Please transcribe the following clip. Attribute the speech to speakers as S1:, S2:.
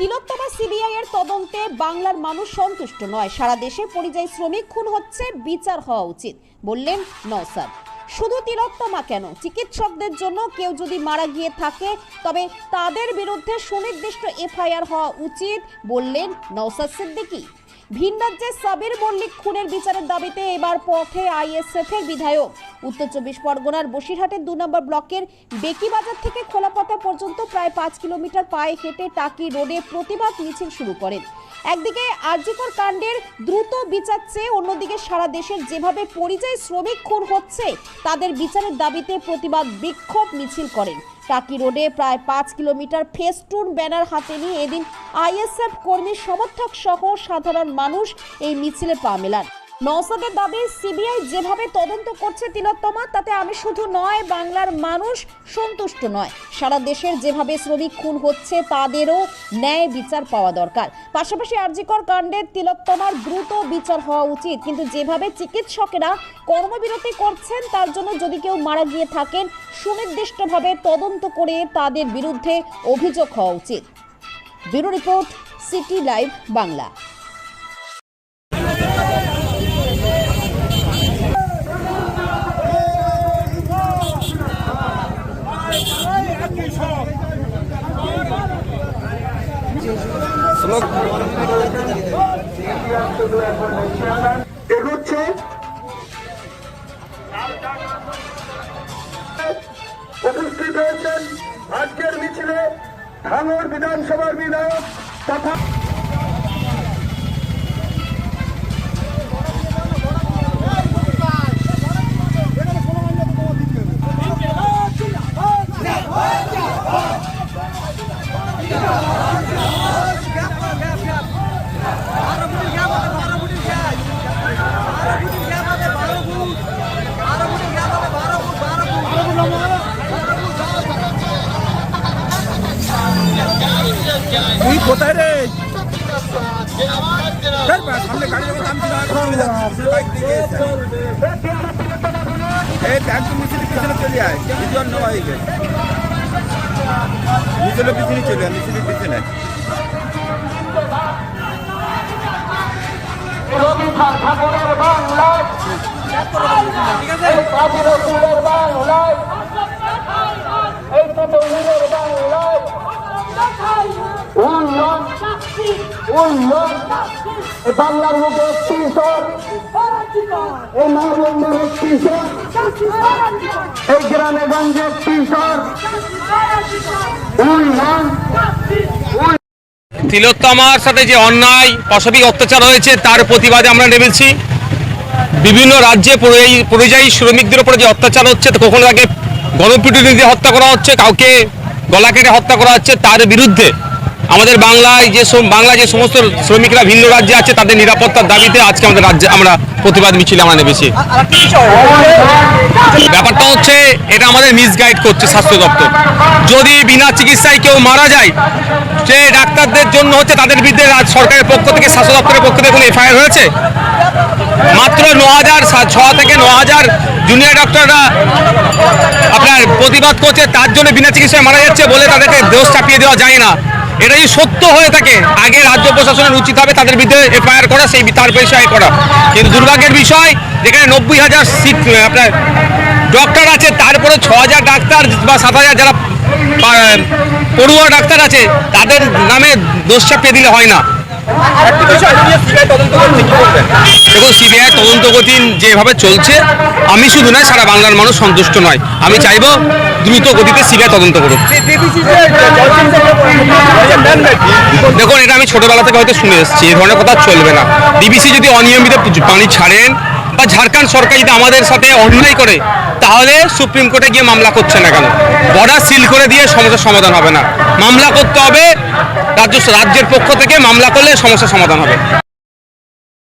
S1: তিলোত্তমা CBI এর তদন্তে বাংলার মানুষ সন্তুষ্ট নয়। সারা দেশে পরিযায়ী শ্রমিক খুন হচ্ছে, বিচার হওয়া উচিত, বললেন নওসাদ। শুধু তিলোত্তমা কেন? চিকিৎসকদের জন্য কেউ যদি মারা গিয়ে থাকে, তবে তাদের বিরুদ্ধে সুনির্দিষ্ট এফআইআর হওয়া উচিত, বললেন নওসাদ সিদ্দিকী। ভিন রাজ্যে সাবির মল্লিক খুনের বিচারের দাবিতে এবার পথে আইএসএফ এর বিধায়ক। উত্তর চব্বিশ পরগনার বসিরহাটের দু নম্বর ব্লকের বেকিবাজার থেকে খোলাপাতা পর্যন্ত প্রায় পাঁচ কিলোমিটার পায়ে হেঁটে টাকি রোডে প্রতিবাদ মিছিল শুরু করেন। একদিকে আরজিকর কাণ্ডের দ্রুত বিচার চেয়ে অন্যদিকে সারা দেশের যেভাবে পরিযায়ী শ্রমিক খুন হচ্ছে, তাদের বিচারের দাবিতে প্রতিবাদ বিক্ষোভ মিছিল করেন। টাকি রোডে প্রায় পাঁচ কিলোমিটার ফেস্টুন ব্যানার হাতে নিয়ে এদিন আইএসএফ কর্মী সমর্থক সহ সাধারণ মানুষ এই মিছিলে পা মেলান। নওসাদের দাবি, সিবিআই যেভাবে তদন্ত করছে তিলোত্তমা, তাতে আমি শুধু নয়, বাংলার মানুষ সন্তুষ্ট নয়। সারা দেশের যেভাবে শ্রমিক খুন হচ্ছে, তাদেরও ন্যায় বিচার পাওয়া দরকার। পাশাপাশি আরজিকর কাণ্ডে তিলোত্তমার দ্রুত বিচার হওয়া উচিত। কিন্তু যেভাবে চিকিৎসকেরা কর্মবিরতি করছেন, তার জন্য যদি কেউ মারা গিয়ে থাকেন, সুনির্দিষ্টভাবে তদন্ত করে তাদের বিরুদ্ধে অভিযোগ হওয়া উচিত। Bureau report, city live Bangla.
S2: এগোচ্ছে। উপস্থিত হয়েছেন আজকের মিছিলে ভাঙর বিধানসভার বিধায়ক তথা
S3: কোথায় রে? সামনে গাড়ি যখন আর চলে যাচ্ছে, বাইক এসে। এই একদম মিছিলের পিছনে চলে আয়। দুজন নেওয়া হয়ে গেছে। মিছিলের পিছনে চলে আয় মিছিলের পিছনে।
S2: রবীন্দ্রনাথ ঠাকুরের বাংলার একটি এই গ্রামে গঞ্জে
S4: তিলোত্তমার সাথে যে অন্যায় পাশবিক অত্যাচার হয়েছে, তার প্রতিবাদে আমরা নেমেছি। বিভিন্ন রাজ্যে পরিযায়ী শ্রমিকদের উপরে যে অত্যাচার হচ্ছে কখনো তাকে দিয়ে হত্যা করা হচ্ছে, কাউকে গলা কেটে হত্যা করা হচ্ছে, তার বিরুদ্ধে আমাদের বাংলায় যে বাংলায় যে সমস্ত শ্রমিকরা ভিন্ন রাজ্যে আছে, তাদের নিরাপত্তার দাবিতে আজকে আমাদের রাজ্যে আমরা প্রতিবাদ মিছিলে আমরা নেমেছি। ব্যাপারটা হচ্ছে, এটা আমাদের মিসগাইড করছে স্বাস্থ্য দপ্তর। যদি বিনা চিকিৎসায় কেউ মারা যায় সে ডাক্তারদের জন্য হচ্ছে তাদের বিরুদ্ধে সরকারের পক্ষ থেকে, স্বাস্থ্য দপ্তরের পক্ষ থেকে কোনো এফআইআর হয়েছে? মাত্র ন হাজার ছ থেকে ন হাজার জুনিয়র ডক্টররা আপনার প্রতিবাদ করছে, তার জন্য বিনা চিকিৎসায় মারা যাচ্ছে বলে তাদেরকে দোষ চাপিয়ে দেওয়া যায় না। এটা যদি সত্য হয়ে থাকে, আগে রাজ্য প্রশাসনের উচিত হবে তাদের বিরুদ্ধে এফআইআর করা, সেই তার বিষয়ে করা। কিন্তু দুর্ভাগ্যের বিষয়, যেখানে নব্বই হাজার সিট আপনার ডক্টর আছে তারপরে ছ হাজার ডাক্তার বা সাত হাজার যারা পড়ুয়া ডাক্তার আছে, তাদের নামে দোষ চাপিয়ে দিলে হয় না। দেখুন সিবিআই তদন্ত গতি যেভাবে চলছে, আমি শুধু নয়, সারা বাংলার মানুষ সন্তুষ্ট নয়। আমি চাইব দ্রুত গতিতে সিবিআই তদন্ত করুক। দেখুন, এটা আমি ছোটবেলা থেকে হয়তো শুনে এসেছি এই ধরনের কথা চলবে না। ডিবিসি যদি অনিয়মিত পানি ছাড়েন, বা ঝাড়খণ্ড সরকার যদি আমাদের সাথে অন্যায় করে তাহলে সুপ্রিম কোর্টে গিয়ে মামলা করছে না কেন? বর্ডার সিল করে দিয়ে সমস্যার সমাধান হবে না। মামলা করতে হবে, রাজ্য রাজ্যের পক্ষ থেকে মামলা করলে সমস্যার সমাধান হবে।